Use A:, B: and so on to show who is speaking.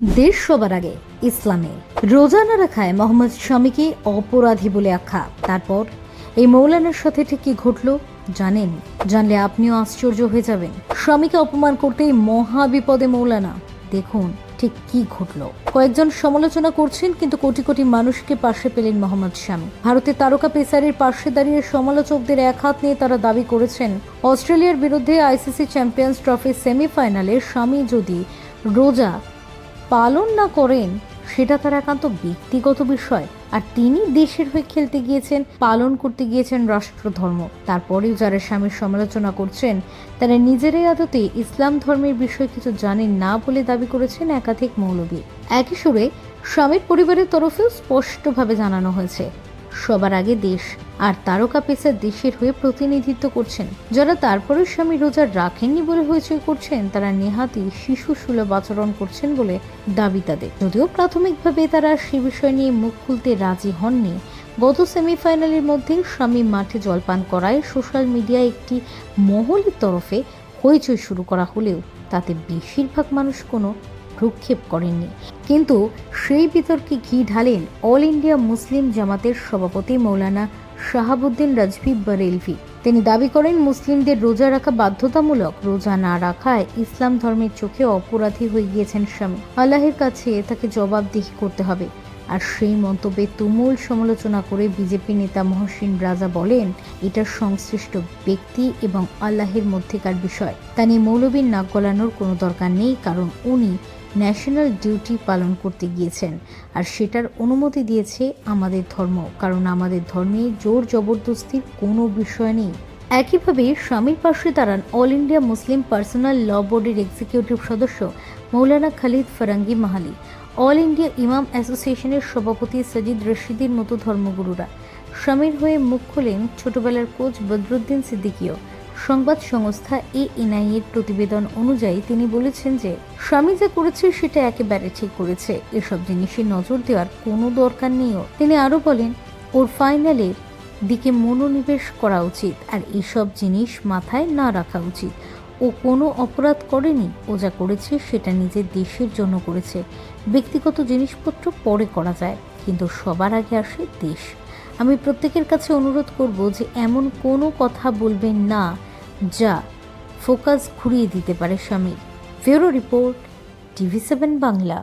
A: দেশ সবার আগে ইসলামে রোজা না রাখায় মোহাম্মদ স্বামীকে অপরাধী বলে আখ্যা। তারপর এই মৌলানার সাথে ঠিক কি ঘটলো জানেন? জানলে আপনিও আশ্চর্য হয়ে যাবেন। স্বামীকে অপমান করতেই মহা বিপদে মৌলানা। দেখুন ঠিক কি ঘটলো। কয়েকজন সমালোচনা করছেন কিন্তু কোটি কোটি মানুষকে পাশে পেলেন মোহাম্মদ স্বামী ভারতের তারকা পেসারের পাশে দাঁড়িয়ে সমালোচকদের এক হাত নিয়ে তারা দাবি করেছেন, অস্ট্রেলিয়ার বিরুদ্ধে আইসিসি চ্যাম্পিয়ন্স ট্রফির সেমিফাইনালে স্বামী যদি রোজা পালন না করেন, সেটা তার একান্ত ব্যক্তিগত বিষয়। আর তিনি দেশের হয়ে খেলতে গিয়েছেন, পালন করতে গিয়েছেন রাষ্ট্রধর্ম। তারপরেও যারা স্বামীর সমালোচনা করছেন, তারা নিজেরাই আদতে ইসলাম ধর্মের বিষয়ে কিছু জানেন না বলে দাবি করেছেন একাধিক মৌলবী। একই সুরে স্বামীর পরিবারের তরফেও স্পষ্টভাবে জানানো হয়েছে। সবার আগে দেশ আর তারকা পেসার দেশের হয়ে প্রতিনিধিত্ব করছেন। যারা তারপরে স্বামী রোজা রাখেননি বলে হইচই করছেন, তারা নেহাতি শিশু সুলভ আচরণ করছেন বলে দাবি তাদের। যদিও প্রাথমিকভাবে তারা সে বিষয় নিয়ে মুখ খুলতে রাজি হননি, গত সেমিফাইনালের মধ্যে স্বামী মাঠে জলপান করায় সোশ্যাল মিডিয়ায় একটি মহলের তরফে হইচই শুরু করা হলেও তাতে বেশিরভাগ মানুষ কোনো ভ্রুক্ষেপ করেননি। কিন্তু সেই বিতর্কে ঘি ঢালেন অল ইন্ডিয়া মুসলিম জামাতের সভাপতি মৌলানা শাহাবুদ্দিন রাজভি বারেলভি। তিনি দাবি করেন, মুসলিমদের রোজা রাখা বাধ্যতামূলক, রোজা না রাখায় ইসলাম ধর্মের চোখে অপরাধী হয়ে গিয়েছেন স্বামী। আল্লাহের কাছে তাকে জবাবদিহি করতে হবে। আর সেই মন্তব্যে তুমুল সমালোচনা করে বিজেপি নেতা মহসিন রাজা বলেন, এটা সংশ্লিষ্ট ব্যক্তি এবং আল্লাহের মধ্যেকার বিষয়। তা নিয়ে মৌলবীর নাক গলানোর কোনো দরকার নেই, কারণ উনি ন্যাশনাল ডিউটি পালন করতে গিয়েছেন আর সেটার অনুমতি দিয়েছে আমাদের ধর্ম, কারণ আমাদের ধর্মে জোর জবরদস্তির কোনো বিষয় নেই। একইভাবে স্বামীর পাশে দাঁড়ান all India Muslim personal law বোর্ডের এক্সিকিউটিভ সদস্য Maulana Khalid Farangi Mahali, all India imam অ্যাসোসিয়েশনের সভাপতি সজিদ রশিদির মতো ধর্মগুরুরা। স্বামীর হয়ে মুখ খোলেন ছোটবেলার কোচ বদরুদ্দিন সিদ্দিকীয় সংবাদ সংস্থা এ এর প্রতিবেদন অনুযায়ী তিনি বলেছেন যে, স্বামী যা করেছে সেটা একেবারে ঠিক করেছে। এসব জিনিসে নজর দেওয়ার কোনো দরকার নেইও তিনি আরও বলেন, ওর ফাইনালের দিকে মনোনিবেশ করা উচিত আর এসব জিনিস মাথায় না রাখা উচিত। ও কোনো অপরাধ করেনি, ও যা করেছে সেটা নিজের দেশের জন্য করেছে। ব্যক্তিগত জিনিসপত্র পরে করা যায়, কিন্তু সবার আগে আসে দেশ। আমি প্রত্যেকের কাছে অনুরোধ করব যে, এমন কোনো কথা বলবেন না যা ফোকাস ঘুরিয়ে দিতে পারে স্বামীর। ফেরো রিপোর্ট টিভি সেভেন বাংলা।